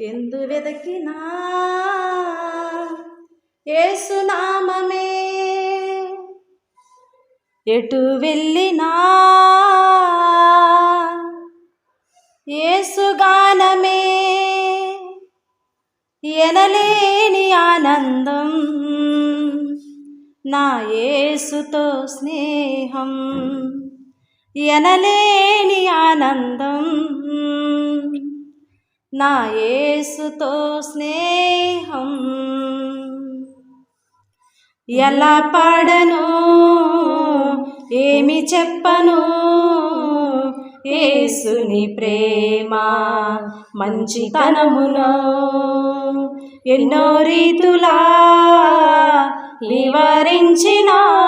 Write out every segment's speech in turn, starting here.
ఎందు వెదకినా ఏసునామమే ఎటు వెళ్ళినా ఏసుగానమే ఎనలేని ఆనందం నా యేసుతో స్నేహం. ఎనలేని ఆనందం నా యేసుతో స్నేహం. ఎలా పాడను? ఏమి చెప్పను? ఏసుని ప్రేమ మంచితనమును ఎన్నో రీతులా వివరించినా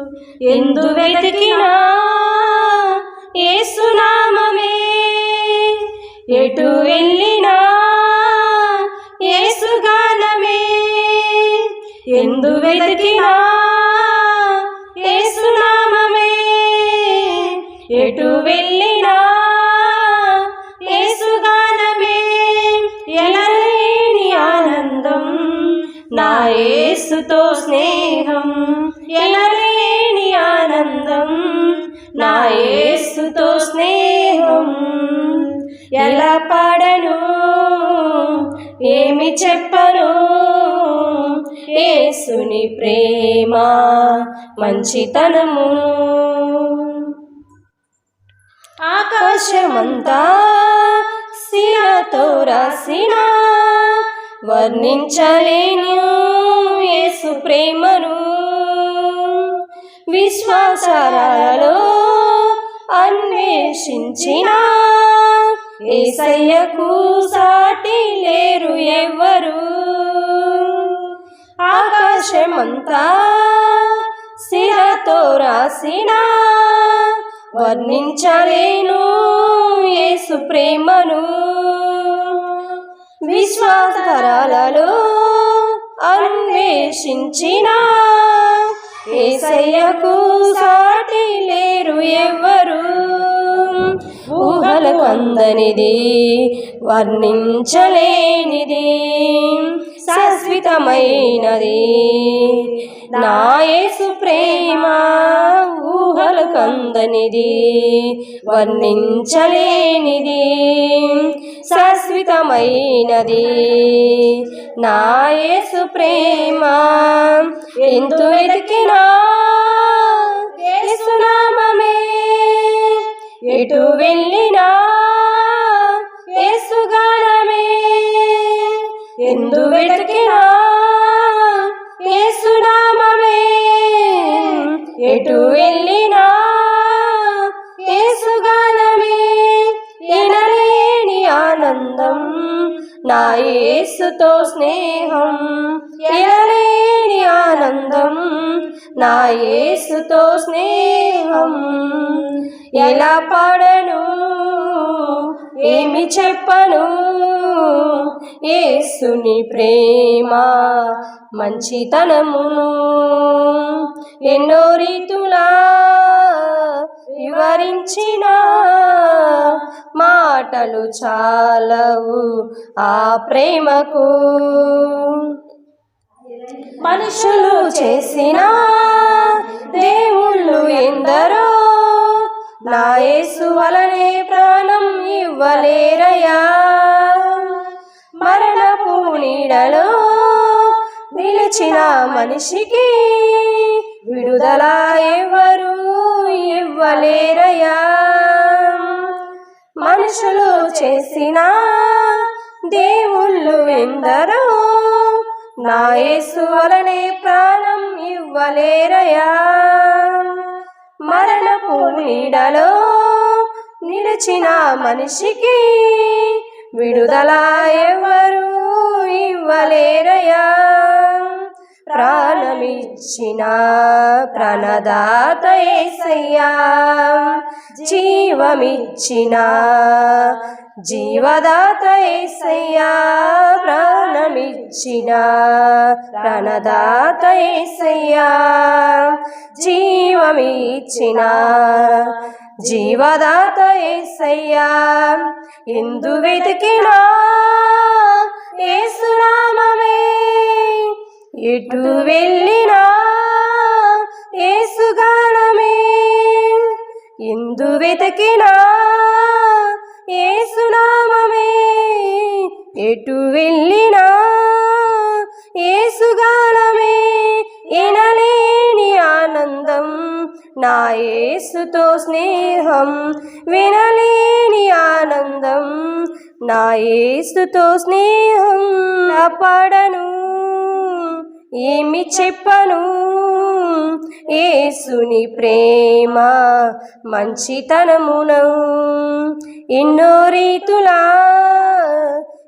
ఎందు వెతికినా ఏసునామమే ఎటు వెళ్ళినా ఏసుగానమే ఎందు వెతికినా ఏసునామమే ఎటు వెళ్ళినా ఏసుగానమే ఎనలేని ఆనందం నా యేసుతో స్నేహం ఎనలేని ఆనందం నా యేసుతో స్నేహం. ఎలా పాడను? ఏమి చెప్పను? యేసుని ప్రేమ మంచితనము. ఆకాశమంతా శిలతో రాసిన వర్ణించలేను యేసు ప్రేమను. విశ్వాసాలలో అన్వేషించిన ఏసయ్యకు సాటి లేరు ఎవ్వరు. ఆకాశమంతా శిలతో రాసిన వర్ణించలేను యేసు ప్రేమను. విశ్వాసరాలలో అన్వేషించిన ఏసయ్యకు సాటి లేరు ఎవ్వరు. ఊహలకు అందనిది వర్ణించలేనిది శాశ్వతమైనది. నాయసు ప్రేమ కందనిది వర్ణించలేనిది శాశ్వతమైనది. నాయసు ప్రేమ ఎందు వెతికినా ఏసునామమే ఎటు వెళ్ళినా ఏసుగానమే ఎందు వెతికినా ఏసునామమే ఎటు వెళ్ళి నా యేసుతో స్నేహం. ఎనలేని ఆనందం నా యేసుతో స్నేహం. ఎలా పాడను? ఏమి చెప్పను? యేసుని ప్రేమ మంచితనమును ఎన్నో రీతులా వివరించిన మాటలు చాలవు ఆ ప్రేమకు. మనుషులు చేసిన దేవుళ్ళు ఎందరో? నా యేసు వలనే ప్రాణం ఇవ్వలేరయా మరణపు నీడలో నిలిచిన మనిషికి విడుదల ఎవరు ఇవ్వలేరయా మనుషులు చేసిన దేవుళ్ళు ఎందరో? నా యేసు వలనే ప్రాణం ఇవ్వలేరయా? మరణపు నీడలో నిలిచిన మనిషికి విడుదల ఎవరు ఇవ్వలేరయా? ప్రాణమిచ్చిన ప్రాణదాత ఏసయ్యా జీవమిచ్చిన జీవదాత యేసయ్యా ప్రాణమిచ్చిన ప్రాణదాత యేసయ్యా జీవమిచ్చిన జీవదాత ఏసయ్యా ఎందు వెతికినా ఏసునామమే ఎటు వెళ్ళినా ఏసుగానమే ఎందు వెతికినా ఎటు వెళ్ళినా ఏసుగానమే ఎనలేని ఆనందం. నా యేసుతో స్నేహం వినలేని ఆనందం. నా యేసుతో స్నేహం పడను ఏమి చెప్పను. ఏసుని ప్రేమ మంచితనమును ఎన్నో రీతులా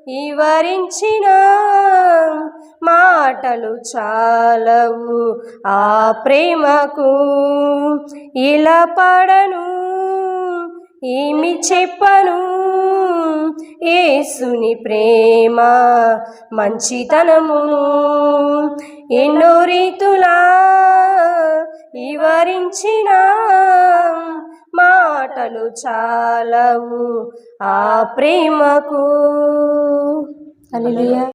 వివరించిన. మాటలు చాలవు ఆ ప్రేమకు. ఇలా పడను ఏమి చెప్పను. ఏసుని ప్రేమ మంచితనమును ఎన్నో రీతులా వివరించిన. మాటలు చాలవు ఆ ప్రేమకు. అలియా